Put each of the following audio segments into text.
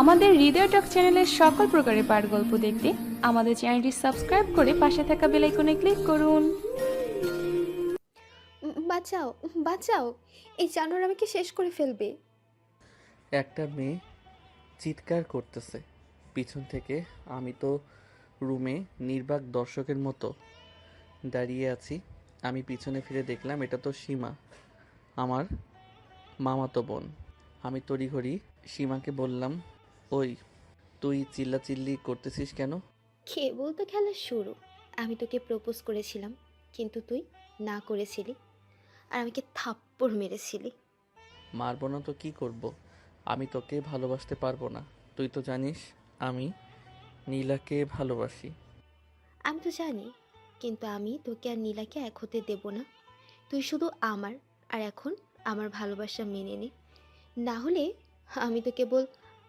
আমাদের হৃদয় টক চ্যানেলের সকল প্রকারের পাঠ গল্প দেখতে আমাদের চ্যানেলটি সাবস্ক্রাইব করে পাশে থাকা বেল আইকনে ক্লিক করুন। বাঁচাও বাঁচাও। এই জানোয়ার আমাকে শেষ করে ফেলবে। একটা মেয়ে চিৎকার করতেছে। পিছন থেকে আমি তো রুমে নির্বাক দর্শকের মতো দাঁড়িয়ে আছি। আমি পিছনে ফিরে দেখলাম এটা তো সীমা আমার মামাতো বোন। আমি তড়িঘড়ি সীমাকে বললাম ওই তুই চিল্লাচিল্লি করতেছিস কেন? কেবল তো খেলা শুরু। আমি তোকে প্রপোজ করেছিলাম কিন্তু তুই না করেছিলি। আর আমাকে থাপ্পড় মেরেছিলি? মারবো না তো কি করব? আমি তোকে ভালোবাসতে পারব না। তুই তো জানিস আমি নীলাকে ভালোবাসি। আমি তো জানি কিন্তু আমি তোকে আর নীলাকে এক হতে দেব না। তুই শুধু আমার আর এখন আমার ভালোবাসা মেনে নে। না হলে আমি তো কেবল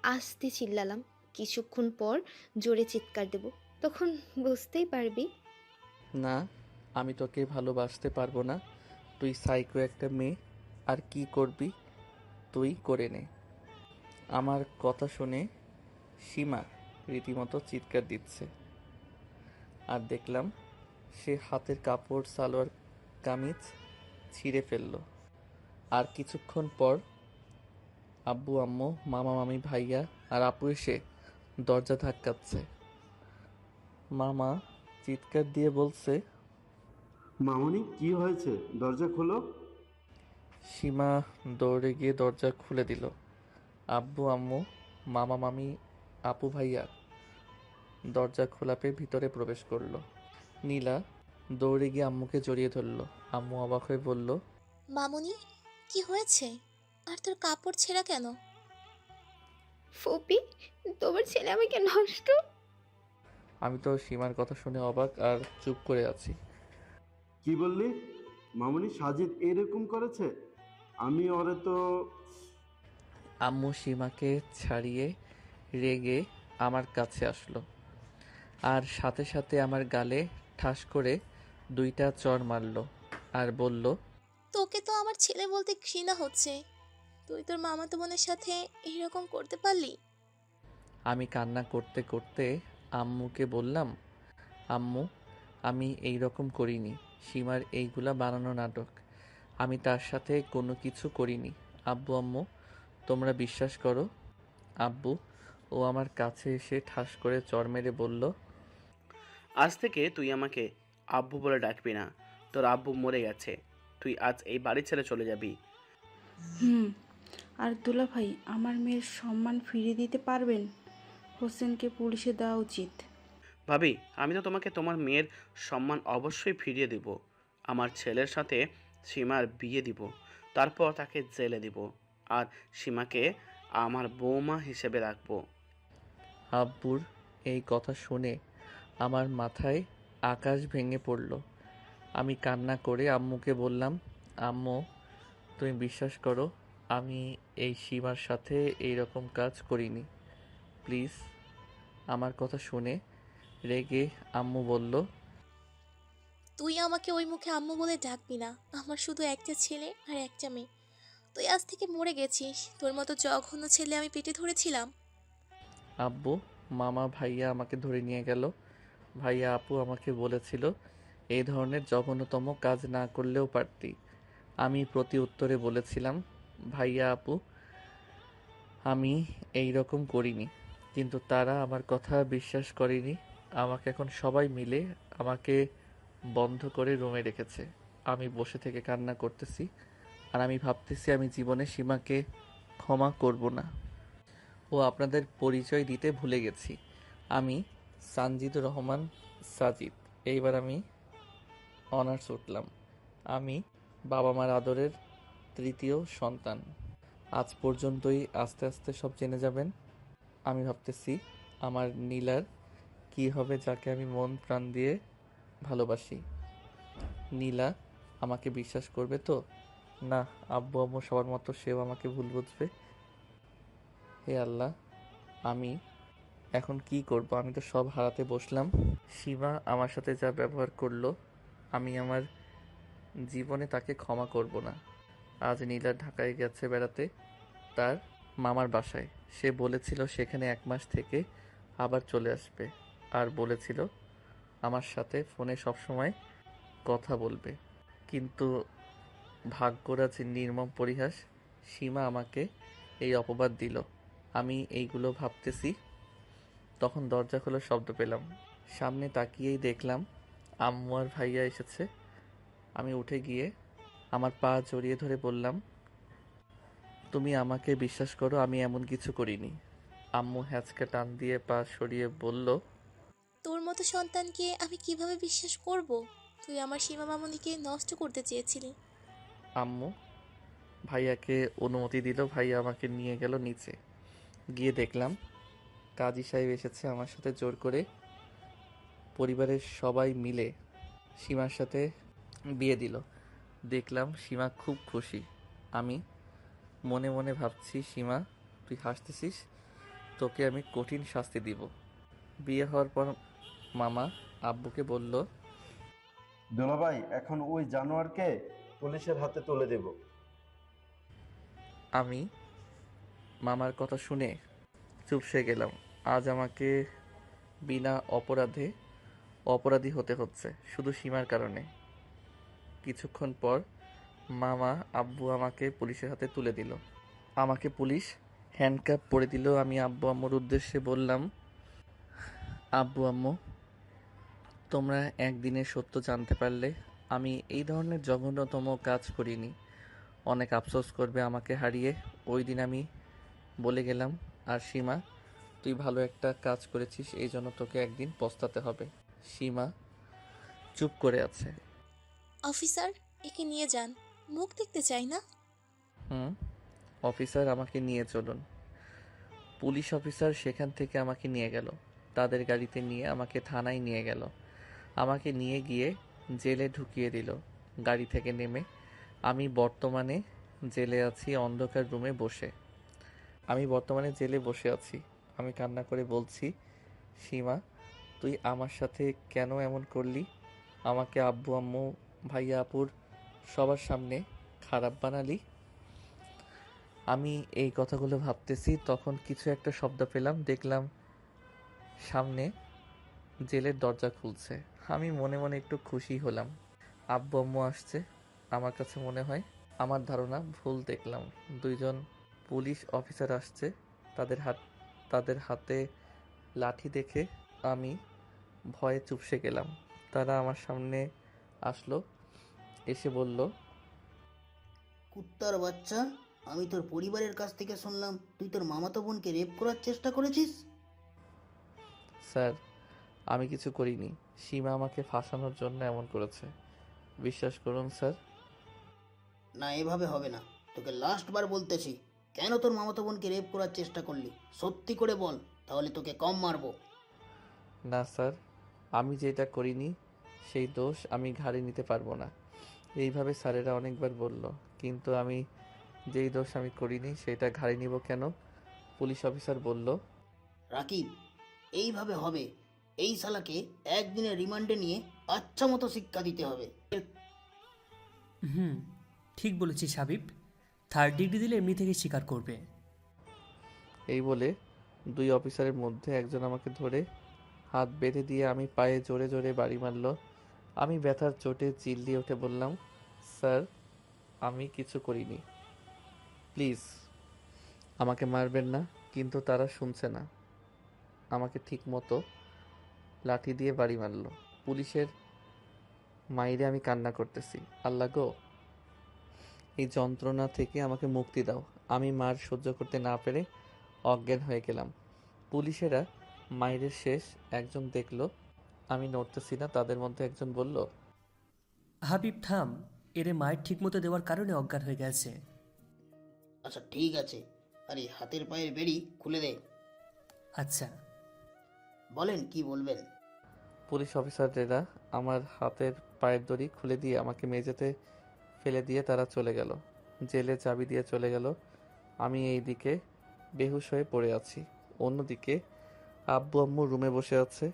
আস্তে চিল্লালাম। কিছুক্ষণ পর জোরে চিৎকার দেব। তখন বুঝতেই পারবি। না, আমি তোকে ভালোবাসতে পারব না। তুই সাইকো একটা মেয়ে। আর কি করবি? তুই করে নে। আমার কথা শুনে সীমা রীতিমতো চিৎকার দিচ্ছে। আর দেখলাম সে হাতের কাপড়, সালোয়ার, কামিজ ছিঁড়ে ফেলল। আর কিছুক্ষণ পর আব্বু আম্মু মামা মামি ভাইয়া আর আপু এসে দরজা ধাক্কাচ্ছে। মামা চিৎকার দিয়ে বলছে মামনি কি হয়েছে? দরজা খোলো। সীমা দৌড়ে গিয়ে দরজা খুলে দিল। আব্বু আম্মু মামা মামি আপু ভাইয়া দরজা খোলা পেয়ে ভিতরে প্রবেশ করল। নীলা দৌড়ে গিয়ে আম্মুকে জড়িয়ে ধরলো। আম্মু অবাক হয়ে বলল মামুনি কি হয়েছে? আর তোর কাপড় ছেঁড়া কেন? ফপি তোমার ছেলে আমাকে নষ্ট। আমি তো সীমার কথা শুনে অবাক আর চুপ করে আছি। কি বললি? মামনি সাজিদ এরকম করেছে? আমি ওরে তো আম্মু সীমাকে ছাড়িয়ে রেগে আমার কাছে আসলো আর সাথে সাথে আমার গালে ঠাস করে দুইটা চর মারলো আর বলল তোকে তো আমার ছেলে বলতে ঘৃণা হচ্ছে। তুই তোর মামাতো বোনের সাথে এরকম করতে পারলি? আমি কান্না করতে করতে আম্মুকে বললাম আম্মু আমি এই রকম করিনি। সীমার এইগুলা বানানো নাটক। আমি তার সাথে কোনো কিছু করিনি। আব্বু আম্মু তোমরা বিশ্বাস করো? আব্বু ও আমার কাছে এসে ঠাস করে চর মেরে বলল আজ থেকে তুই আমাকে আব্বু বলে ডাকবি না। তোর আব্বু মরে গেছে। তুই আজ এই বাড়ি ছেড়ে চলে যাবি। হুম আর দুলা ভাই আমার মেয়ের সম্মান ফিরিয়ে দিতে পারবেন? হোসেনকে পুলিশে দেওয়া উচিত। ভাবি আমি তো তোমাকে তোমার মেয়ের সম্মান অবশ্যই ফিরিয়ে দিব। আমার ছেলের সাথে সীমার বিয়ে দিব তারপর তাকে জেলে দিব আর সীমাকে আমার বৌমা হিসেবে রাখব। আব্বুর এই কথা শুনে আমার মাথায় আকাশ ভেঙে পড়ল। আমি কান্না করে আম্মুকে বললাম আম্মু তুমি বিশ্বাস করো আমি এই সীমার সাথে এই রকম কাজ করিনি। প্লিজ আমার কথা শুনে রেগে আম্মু বলল তুই আমাকে ওই মুখে আম্মু বলে ডাকবি না। আমার শুধু একটা ছেলে আর একটা মেয়ে। তুই আজ থেকে মরে গেছিস। তোর মতো জঘন্য ছেলে আমি পেটে ধরেছিলাম। আব্বু মামা ভাইয়া আমাকে ধরে নিয়ে গেল। ভাইয়া আপু আমাকে বলেছিল এই ধরনের জঘন্যতম কাজ না করলেও পারতি। আমি প্রতি উত্তরে বলেছিলাম ভাইয়া, আপু, আমি এই রকম করিনি। কিন্তু তারা আমার কথা বিশ্বাস করেনি। আমাকে এখন সবাই মিলে আমাকে বন্ধ করে রুমে রেখেছে। আমি বসে থেকে কান্না করতেছি। আর আমি ভাবতেছি আমি জীবনে সীমাকে ক্ষমা করব না। ও আপনাদের পরিচয় দিতে ভুলে গেছি। আমি সানজিদুর রহমান সাজিদ। এইবার আমি অনার্স উঠলাম। আমি বাবা মার আদরের তৃতীয় সন্তান। আজ পর্যন্তই আস্তে আস্তে সব জেনে যাবেন। আমি ভাবতেছি আমার নীলার কি হবে যাকে আমি মন প্রাণ দিয়ে ভালোবাসি। নীলা আমাকে বিশ্বাস করবে তো? না, আব্বু আম্মু সবার মতো সেও আমাকে ভুল বুঝবে। হে আল্লাহ, আমি এখন কি করব? আমি তো সব হারাতে বসলাম। সীমা আমার সাথে যা ব্যবহার করল, আমি আমার জীবনে তাকে ক্ষমা করব না। আজ নীলা ঢাকায় গেছে বেড়াতে। তার মামার বাসায়। সে বলেছিল সেখানে এক মাস থেকে আবার চলে আসবে। আর বলেছিল, আমার সাথে ফোনে সবসময় কথা বলবে। কিন্তু ভাগ্যরাজ নির্মম পরিহাস সীমা আমাকে এই অপবাদ দিল। আমি এইগুলো ভাবতেছি। তখন দরজা খোলার শব্দ পেলাম। সামনে তাকিয়েই দেখলাম আম্মু আর ভাইয়া এসেছে। আমি উঠে গিয়ে আমার পা জড়িয়ে ধরে বললাম তুমি আমাকে বিশ্বাস করো আমি এমন কিছু করিনি। আম্মু হ্যাচকা টান দিয়ে পা সরিয়ে বলল তোর মতো সন্তানকে আমি কীভাবে বিশ্বাস করব? তুই আমার সীমা মামনিকে নষ্ট করতে চেয়েছিলি। আম্মু ভাইয়াকে অনুমতি দিল ভাইয়া আমাকে নিয়ে গেল নিচে। গিয়ে দেখলাম কাজী সাহেব এসেছে আমার সাথে জোর করে। পরিবারের সবাই মিলে সীমার সাথে বিয়ে দিল। দেখলাম সীমা খুব খুশি। আমি মনে মনে ভাবছি সীমা তুই হাসতেছিস? তোকে আমি কঠিন শাস্তি দিব। বিয়ে হওয়ার পর মামা আব্বুকে বলল দুলাভাই এখন ওই জানোয়ারকে পুলিশের হাতে তুলে দেব। আমি মামার কথা শুনে চুপসে গেলাম। আজ আমাকে বিনা অপরাধে অপরাধী হতে হচ্ছে শুধু সীমার কারণে। কিছুক্ষণ পর মামা আব্বু আমাকে পুলিশের হাতে তুলে দিল। আমাকে পুলিশ হ্যান্ডকাপ পরে দিল। আমি আব্বু আম্মুর উদ্দেশ্যে বললাম, আব্বু আম্মু, তোমরা একদিনের সত্য জানতে পারলে আমি এই ধরনের জঘন্যতম কাজ করিনি। অনেক আফসোস করবে আমাকে হারিয়ে। ওই দিন আমি বলে গেলাম, আর সীমা, তুই ভালো একটা কাজ করেছিস, এই জন্য তোকে একদিন পস্তাতে হবে। সীমা চুপ করে আছে। অফিসার, একে নিয়ে যান। মুখ দেখতে চাই না? হুম, অফিসার আমাকে নিয়ে চলুন। পুলিশ অফিসার সেখান থেকে আমাকে নিয়ে গেল। তাদের গাড়িতে নিয়ে আমাকে থানায় নিয়ে গেল। আমাকে নিয়ে গিয়ে জেলে ঢুকিয়ে দিল। গাড়ি থেকে নেমে আমি বর্তমানে জেলে আছি, অন্ধকার রুমে বসে। আমি বর্তমানে জেলে বসে আছি। আমি কান্না করে বলছি, সীমা, তুই আমার সাথে কেন এমন করলি? আমাকে আব্বু, আম্মু ভাইয়া আপুর সবার সামনে খারাপ বানালি? আমি এই কথাগুলো ভাবতেছি, তখন কিছু একটা শব্দ পেলাম, দেখলাম সামনে জেলের দরজা খুলছে। আমি মনে মনে একটু খুশি হলাম। আব্বু আম্মু আসছে, আমার কাছে মনে হয়। আমার ধারণা, ভুল দেখলাম। দুইজন পুলিশ অফিসার আসছে, তাদের হাত, তাদের হাতে লাঠি দেখে আমি ভয়ে চুপসে গেলাম। তারা আমার সামনে আসলো এসে বলল কুত্তার বাচ্চা আমি তোর পরিবারের কাছ থেকে শুনলাম তুই তোর মামাতো বোনকে রেপ করার চেষ্টা করেছিস? স্যার আমি কিছু করিনি। সীমা আমাকে ফাঁসানোর জন্য এমন করেছে। বিশ্বাস করুন স্যার। না এভাবে হবে না। তোকে লাস্ট বার বলতেছি কেন তোর মামাতো বোনকে রেপ করার চেষ্টা করলি? সত্যি করে বল তাহলে তোকে কম মারবো। না স্যার আমি যেটা করিনি সেই দোষ আমি ঘাড়ে নিতে পারব না। এইভাবে স্যারেরা অনেকবার বলল কিন্তু আমি যেই দোষ আমি করিনি সেটা ঘাড়ে নিব কেন? পুলিশ অফিসার বলল রাকিব এইভাবে হবে। এই শালাকে একদিনের রিমান্ডে নিয়ে আচ্ছা মতো শিক্ষা দিতে হবে। হুম ঠিক বলেছিস হাবিব। থার্ড ডিগ্রি দিলে এমনি থেকে স্বীকার করবে। এই বলে দুই অফিসারের মধ্যে একজন আমাকে ধরে হাত বেঁধে দিয়ে আমি পায়ে জোরে জোরে বাড়ি মারল। আমি ব্যথার চোটে চিল্লিয়ে উঠে বললাম, স্যার, আমি কিছু করিনি। প্লিজ, আমাকে মারবেন না, কিন্তু তারা শুনছে না। আমাকে ঠিক মতো লাঠি দিয়ে বাড়ি মারল। পুলিশের মাইরে আমি কান্না করতেছি। আল্লাহ গো, এই যন্ত্রণা থেকে আমাকে মুক্তি দাও। আমি মার সহ্য করতে না পেরে অজ্ঞান হয়ে গেলাম। পুলিশেরা মাইরের শেষ একজন দেখল আমি নড়তেছি না তাদের মধ্যে একজন বলল হাবিব থাম। এরে মায়ের ঠিকমতো দেওয়ার কারণে অজ্ঞান হয়ে গেছে। আচ্ছা ঠিক আছে। আরে হাতের পায়ের বেড়ি খুলে দে। আচ্ছা। বলেন কি বলবেন? পুলিশ অফিসাররা আমার হাতের পায়ের দড়ি খুলে দিয়ে আমাকে মেঝেতে ফেলে দিয়ে তারা চলে গেল। জেলে চাবি দিয়ে চলে গেল। আমি এই দিকে বেহুশ হয়ে পড়ে আছি। অন্যদিকে আব্বু আম্মু রুমে বসে আছে।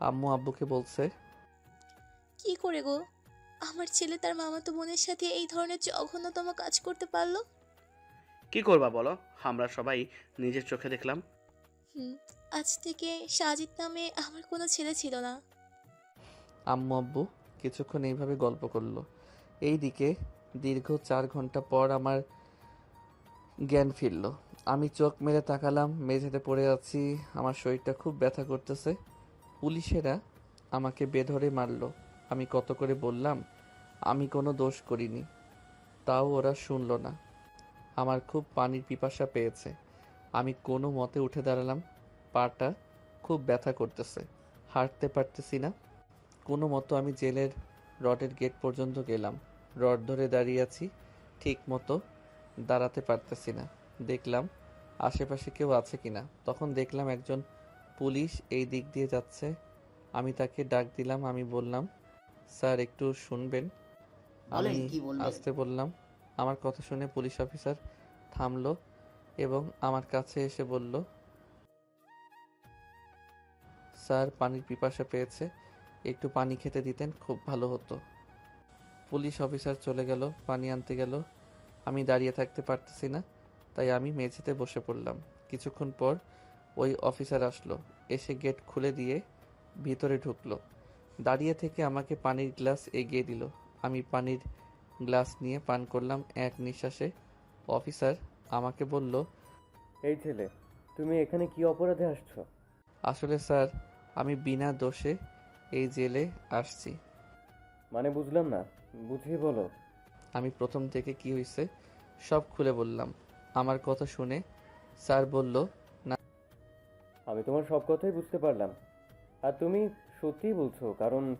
আম্মু আব্বুকে বলছে। কি করে গো? আমার ছেলে তার মামাতো বোনের সাথে এই ধরনের জঘন্যতম কাজ করতে পারল? কি করবা বলো? আমরা সবাই নিজের চোখে দেখলাম। হুম আজ থেকে সাজিদ নামে আমার কোনো ছেলে ছিল না। আম্মু আব্বু কিছুক্ষণ এইভাবে গল্প করল। এইদিকে দীর্ঘ চার ঘণ্টা পর আমার জ্ঞান ফিরল। আমি চোখ মেরে তাকালাম মেঝেতে পড়ে আছি আমার শরীরটা খুব ব্যথা করতেছে। পুলিশেরা আমাকে বেধরে মারলো। আমি কত করে বললাম, আমি কোনো দোষ করিনি। তাও ওরা শুনলো না। আমার খুব পানির পিপাসা পেয়েছে। আমি কোনো মতে উঠে দাঁড়ালাম। পাটা খুব ব্যথা করতেছে। হাঁটতে পারতেছি না। কোনো মতো আমি জেলের রডের গেট পর্যন্ত গেলাম। রড ধরে দাঁড়িয়ে আছি। ঠিক মতো দাঁড়াতে পারতেছি না। দেখলাম, আশেপাশে কেউ আছে কিনা। তখন দেখলাম একজন পুলিশ এই দিক দিয়ে যাচ্ছে। আমি তাকে ডাক দিলাম আমি বললাম স্যার একটু শুনবেন? আমি বলেন, কি বলবেন? আসতে বললাম আমার কথা শুনে পুলিশ অফিসার থামলো এবং আমার কাছে এসে বলল স্যার পানির পিপাসা পেয়েছে একটু পানি খেতে দিতেন খুব ভালো হতো। পুলিশ অফিসার চলে গেল পানি আনতে গেল। আমি দাঁড়িয়ে থাকতে পারতেছি না তাই আমি মেঝেতে বসে পড়লাম। কিছুক্ষণ পর ওই অফিসার আসলো। এসে গেট খুলে দিয়ে ভিতরে ঢুকলো। দাঁড়িয়ে থেকে আমাকে পানির গ্লাস এগিয়ে দিল। আমি পানির গ্লাস নিয়ে পান করলাম। এক নিঃশ্বাসে অফিসার আমাকে বলল এই ছেলে তুমি এখানে কি অপরাধে আসছো? আসলে স্যার আমি বিনা দোষে এই জেলে আসছি। মানে বুঝলাম না বুঝিয়ে বলো। আমি প্রথম থেকে কি হয়েছে সব খুলে বললাম। আমার কথা শুনে স্যার বলল আমি তোমার সব কথাই বুঝতে পারলাম। আর তুমি সত্যিই বলছো কারণ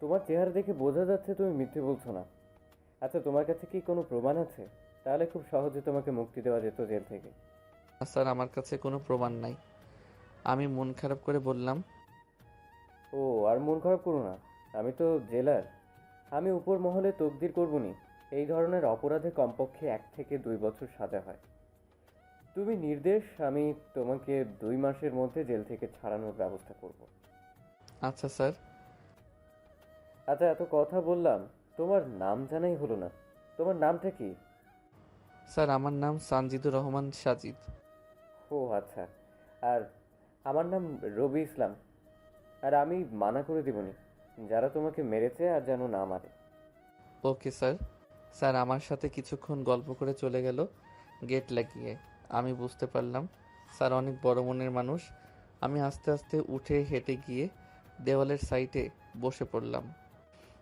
তোমার চেহারা দেখে বোঝা যাচ্ছে তুমি মিথ্যে বলছো না। আচ্ছা তোমার কাছে কি কোনো প্রমাণ আছে? তাহলে খুব সহজে তোমাকে মুক্তি দেওয়া যেত জেল থেকে। "না, স্যার আমার কাছে কোনো প্রমাণ নাই। আমি মন খারাপ করে বললাম। ও আর মন খারাপ করো না। আমি তো জেলার। আমি উপর মহলে তকদির করবনি এই ধরনের অপরাধে কমপক্ষে এক থেকে দুই বছর সাজা হয়। তুমি নির্দেশ আমি তোমাকে দুই মাসের মধ্যে জেল থেকে ছাড়ানোর ব্যবস্থা করব। আচ্ছা স্যার। আচ্ছা এত কথা বললাম তোমার নাম জানাই হলো না। তোমার নামটা কি? স্যার আমার নাম সানজিদুর রহমান সাজিদ। ও আচ্ছা। আর আমার নাম রবি ইসলাম। আর আমি মানা করে দেবনি যারা তোমাকে মেরেছে আর যেন না মারে। Okay sir. স্যার আমার সাথে কিছুক্ষণ গল্প করে চলে গেল গেট লাগিয়ে। আমি বুঝতে পারলাম। স্যার অনেক বড় মনের মানুষ। আমি আস্তে আস্তে উঠে হেঁটে গিয়ে দেওয়ালের সাইডে বসে পড়লাম।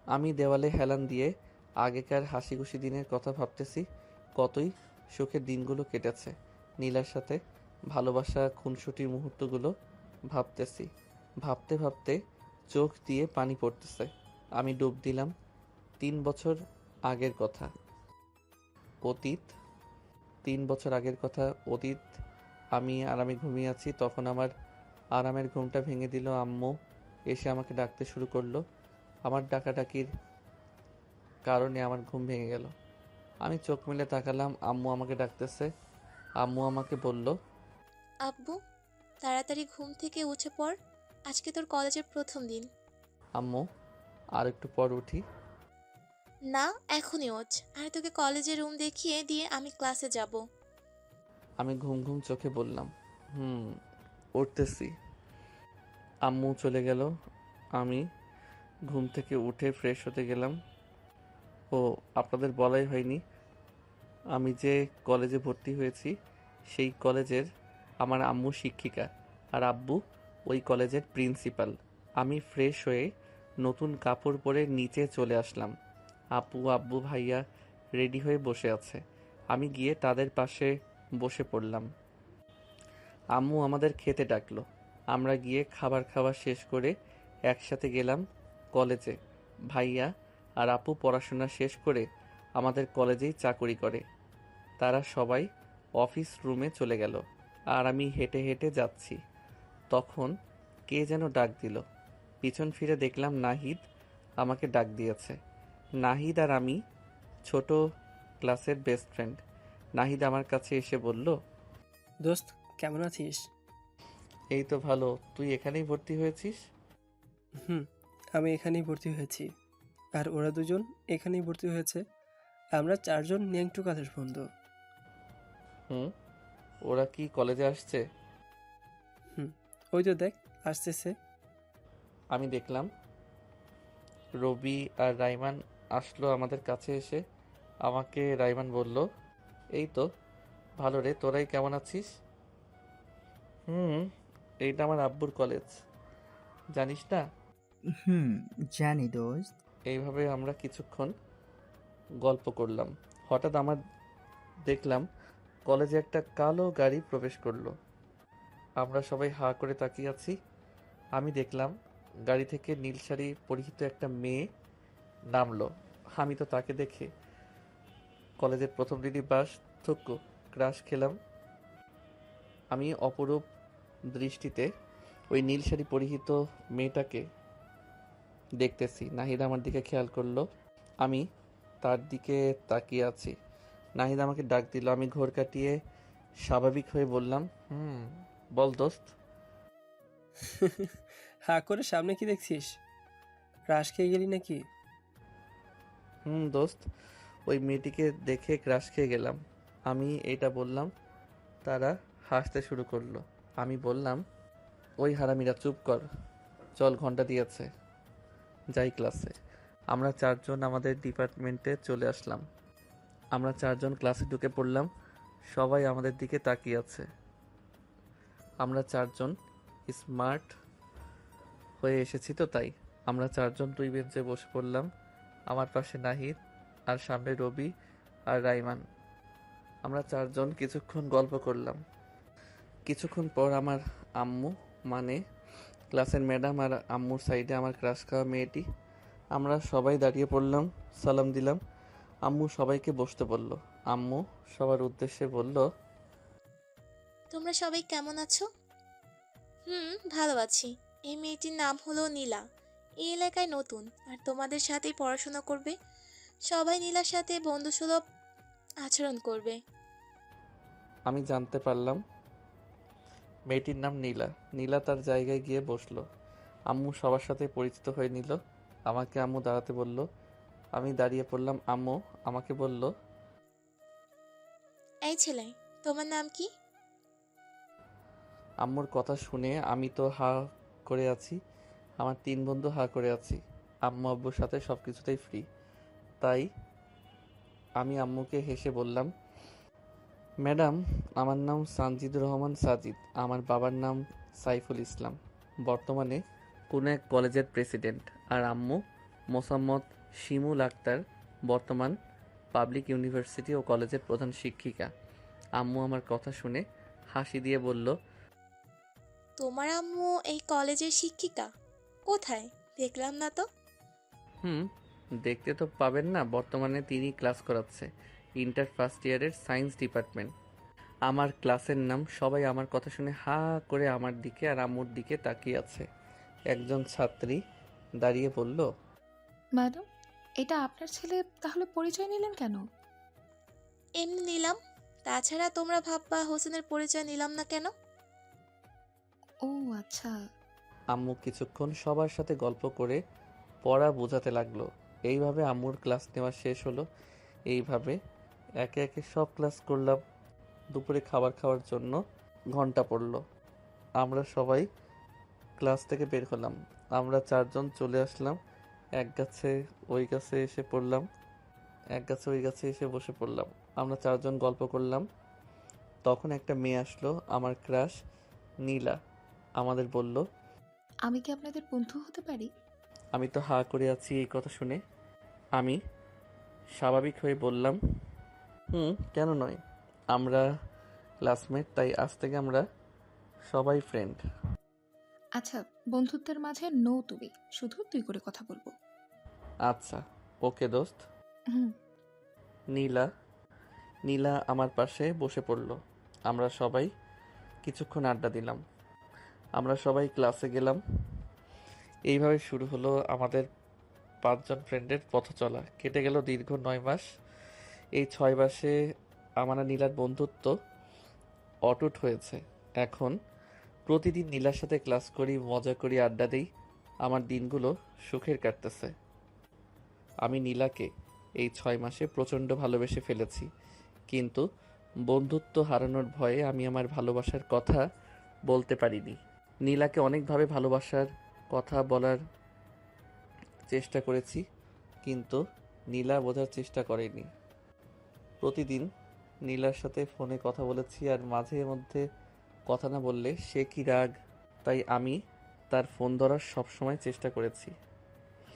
আমি দেওয়ালে হেলান দিয়ে আগেকার হাসি খুশি দিনের কথা ভাবতেছি, কতই সুখের দিনগুলো কেটেছে। নীলার সাথে ভালোবাসা খুনসুটির মুহূর্তগুলো ভাবতেছি। ভাবতে ভাবতে চোখ দিয়ে পানি পড়তেছে। আমি ডুব দিলাম তিন বছর আগের কথা। অতীত তিন বছর আগের কথা অতীত আমি আরামে ঘুমিয়ে আছি তখন আমার আরামের ঘুমটা ভেঙে দিল আম্মু। এসে আমাকে ডাকতে শুরু করল। আমার ডাকাডাকির কারণে আমার ঘুম ভেঙে গেল। আমি চোখ মেলে তাকালাম আম্মু আমাকে ডাকতেছে। আম্মু আমাকে বলল আব্বু তাড়াতাড়ি ঘুম থেকে উঠে পড়। আজকে তোর কলেজের প্রথম দিন। আম্মু আর একটু পর উঠি। না, এখনই ওঠ। আর তোকে কলেজের রুম দেখিয়ে দিয়ে আমি ক্লাসে যাব। আমি ঘুম ঘুম চোখে বললাম, হুম, উঠতেছি। আম্মু চলে গেল। আমি ঘুম থেকে উঠে ফ্রেশ হতে গেলাম। ও, আপনাদের বলাই হয়নি, আমি যে কলেজে ভর্তি হয়েছি, সেই কলেজের আমার আম্মু শিক্ষিকা আর আব্বু ওই কলেজের প্রিন্সিপাল আমি ফ্রেশ হয়ে নতুন কাপড় পরে নিচে চলে আসলাম। আপু, আব্বু, ভাইয়া রেডি হয়ে বসে আছে। আমি গিয়ে তাদের পাশে বসে পড়লাম। আম্মু আমাদের খেতে ডাকলো। আমরা গিয়ে খাবার খাওয়া শেষ করে একসাথে গেলাম কলেজে। ভাইয়া আর আপু পড়াশোনা শেষ করে আমাদের কলেজেই চাকরি করে। তারা সবাই অফিস রুমে চলে গেল আর আমি হেঁটে হেঁটে যাচ্ছি। তখন কে যেন ডাক দিল। পিছন ফিরে দেখলাম নাহিদ আমাকে ডাক দিয়েছে। নাহিদ আর আমি ছোট ক্লাসের বেস্ট ফ্রেন্ড নাহিদ আমার কাছে এসে বলল দোস্ত কেমন আছিস? এই তো ভালো। তুই এখানেই ভর্তি হয়েছিস? হুম আমি এখানেই ভর্তি হয়েছি। আর ওরা দুজন এখানেই ভর্তি হয়েছে। আমরা চারজন ন্যাংটু কাদের বন্ধু। হুম ওরা কি কলেজে আসছে? হুম ওই তো দেখ আসতেছে। আমি দেখলাম। রবি আর রাইমান আসলো আমাদের কাছে এসে। আমাকে রাইমান বলল এই তো ভালো রে তোরাই কেমন আছিস? হুম এইটা আমার আব্বুর কলেজ। জানিস না? হুম জানি দোস্ত। এইভাবে আমরা কিছুক্ষণ গল্প করলাম। হঠাৎ আমার দেখলাম কলেজে একটা কালো গাড়ি প্রবেশ করল। আমরা সবাই হা করে তাকিয়ে আছি। আমি দেখলাম গাড়ি থেকে নীল শাড়ি পরিহিত একটা মেয়ে নামলো। আমি তো তাকে দেখে। কলেজের প্রথম দিনই বাস থক্ক ক্রাশ খেলাম। আমি অপরূপ দৃষ্টিতে ওই নীল শাড়ি পরিহিত মেয়েটাকে দেখতেছি। নাহিদ আমার দিকে খেয়াল করল। আমি তার দিকে তাকিয়ে আছি। নাহিদ আমাকে ডাক দিল। আমি ঘোর কাটিয়ে স্বাভাবিক হয়ে বললাম, হুম, বল দোস্ত। হা করে সামনে কি দেখছিস? রাশ খেয়ে গেলি নাকি? হুম, দোস্ত, ওই মেয়েটিকে দেখে ক্রাশ খেয়ে গেলাম। আমি এটা বললাম, তারা হাসতে শুরু করল। আমি বললাম, ওই হারামিরা, চুপ কর। চল, ঘণ্টা দিয়েছে। যাই ক্লাসে। আমরা চারজন আমাদের ডিপার্টমেন্টে চলে আসলাম। আমরা চারজন ক্লাসে ঢুকে পড়লাম। সবাই আমাদের দিকে তাকিয়ে আছে। আমরা চারজন স্মার্ট হয়ে এসেছি তো তাই। আমরা চারজন দুই বেঞ্চে বসে পড়লাম। আমার পাশে নাহিদ, আর সামনে রবি আর রাইমান। আমরা চারজন কিছুক্ষণ গল্প করলাম। কিছুক্ষণ পর আমার আম্মু মানে ক্লাসের ম্যাডাম আর আম্মুর সাইডে আমার ক্রাশ খাওয়া মেয়েটি, আমরা সবাই দাঁড়িয়ে পড়লাম, সালাম দিলাম। আম্মু সবাইকে বসতে বলল। আম্মু সবার উদ্দেশ্যে বলল, তোমরা সবাই কেমন আছো? হুম, ভালো আছি। এই মেয়েটির নাম হলো নীলা। এই এলাকায় নতুন আর তোমাদের সাথেই পড়াশোনা করবে। সবাই নীলার সাথে বন্ধুসুলভ আচরণ করবে। আমি জানতে পারলাম মেয়েটির নাম নীলা। নীলা তার জায়গায় গিয়ে বসল। আম্মু সবার সাথে পরিচিত হয়ে নিল। আমাকে আম্মু দাঁড়াতে বলল আমি দাঁড়িয়ে পড়লাম আম্মু। আমাকে বলল এই ছেলে তোমার নাম কি? আম্মুর কথা শুনে আমি তো হা করে আছি। আমার তিন বন্ধু হা করে আছি। আম্মু আব্বুর সাথে সব কিছুতেই ফ্রি তাই আমি আম্মুকে হেসে বললাম, ম্যাডাম, আমার নাম সানজিদুর রহমান সাজিদ। আমার বাবার নাম সাইফুল ইসলাম। বর্তমানে কোনো এক কলেজের প্রেসিডেন্ট। আর আম্মু মোসাম্মদ শিমুল আক্তার, বর্তমান পাবলিক ইউনিভার্সিটি ও কলেজের প্রধান শিক্ষিকা। আম্মু আমার কথা শুনে হাসি দিয়ে বলল, তোমার আম্মু এই কলেজের শিক্ষিকা? কোথায়? দেখলাম না তো। হুম দেখতে তো পাবেন না বর্তমানে তিনি ক্লাস করাচ্ছে। ইন্টার ফার্স্ট ইয়ারের সায়েন্স ডিপার্টমেন্ট। আমার ক্লাসের নাম সবাই আমার কথা শুনে হা করে আমার দিকে আর আম্মুর দিকে তাকিয়ে আছে। একজন ছাত্রী দাঁড়িয়ে বলল ম্যাডাম এটা আপনার ছেলে তাহলে পরিচয় নিলেন কেন? এমনি নিলাম। তাছাড়া তোমরা ভাববা হোসেনের পরিচয় নিলাম না কেন? ও আচ্ছা। আম্মু কিছুক্ষণ সবার সাথে গল্প করে পড়া বোঝাতে লাগল। এইভাবে আম্মুর ক্লাস নেওয়া শেষ হলো। এইভাবে একে একে সব ক্লাস করলাম। দুপুরে খাবার খাওয়ার জন্য ঘণ্টা পড়ল। আমরা সবাই ক্লাস থেকে বের হলাম। আমরা চারজন চলে আসলাম। এক গাছে ওই গাছে এসে পড়লাম। এক গাছে ওই গাছে এসে বসে পড়লাম। আমরা চারজন গল্প করলাম। তখন একটা মেয়ে আসলো, আমার ক্রাশ নীলা। আমাদের বলল আমি কি আপনাদের বন্ধু হতে পারি? আমি তো হা করে আছি এই কথা শুনে। আমি স্বাভাবিক হয়ে বললাম হুম কেন নয়? আমরা ক্লাসমেট তাই আজ থেকে আমরা সবাই ফ্রেন্ড আচ্ছা বন্ধুত্বের মাঝে নো তুমি শুধু তুই করে কথা বলব। আচ্ছা ওকে দোস্ত। হুম। নীলা নীলা আমার পাশে বসে পড়ল। আমরা সবাই কিছুক্ষণ আড্ডা দিলাম। আমরা সবাই ক্লাসে গেলাম। এইভাবে শুরু হলো আমাদের পাঁচজন ফ্রেন্ডের পথ চলা। কেটে গেল দীর্ঘ নয় মাস। এই ছয় মাসে আমার নীলার বন্ধুত্ব অটুট হয়েছে। এখন প্রতিদিন নীলার সাথে ক্লাস করি, মজা করি, আড্ডা দিই। আমার দিনগুলো সুখের কাটতেছে। আমি নীলাকে এই ছয় মাসে প্রচণ্ড ভালোবেসে ফেলেছি। কিন্তু বন্ধুত্ব হারানোর ভয়ে আমি আমার ভালোবাসার কথা বলতে পারিনি। নীলাকে অনেকভাবে ভালোবাসার কথা বলার চেষ্টা করেছি, কিন্তু নীলা বোঝার চেষ্টা করেনি। প্রতিদিন নীলার সাথে ফোনে কথা বলেছি আর মাঝে মধ্যে কথা না বললে সে কি রাগ, তাই আমি তার ফোন ধরার সবসময় চেষ্টা করেছি।